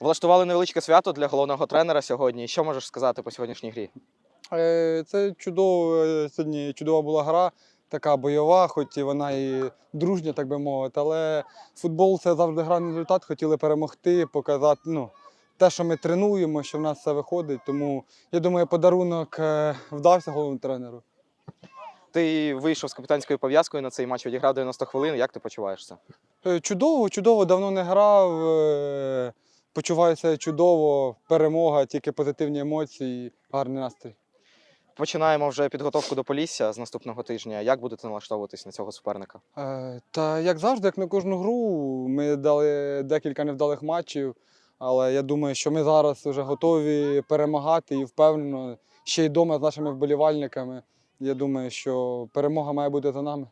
Влаштували невеличке свято для головного тренера сьогодні. Що можеш сказати по сьогоднішній грі? Е, Це чудово. е, Сьогодні чудова була гра, така бойова, хоч і вона і дружня, так би мовити. Але футбол це завжди гра на результат. Хотіли перемогти, показати ну, те, що ми тренуємо, що в нас все виходить. Тому я думаю, подарунок е, вдався головному тренеру. Ти вийшов з капітанською пов'язкою на цей матч, відіграв 90 хвилин. Як ти почуваєшся? Чудово, чудово, давно не грав. Почуваюся чудово, перемога, тільки позитивні емоції, гарний настрій. Починаємо вже підготовку до Полісся з наступного тижня. Як будете налаштовуватись на цього суперника? Е, Та як завжди, як на кожну гру, ми дали декілька невдалих матчів, але я думаю, що ми зараз вже готові перемагати і впевнено, ще й вдома з нашими вболівальниками. Я думаю, що перемога має бути за нами.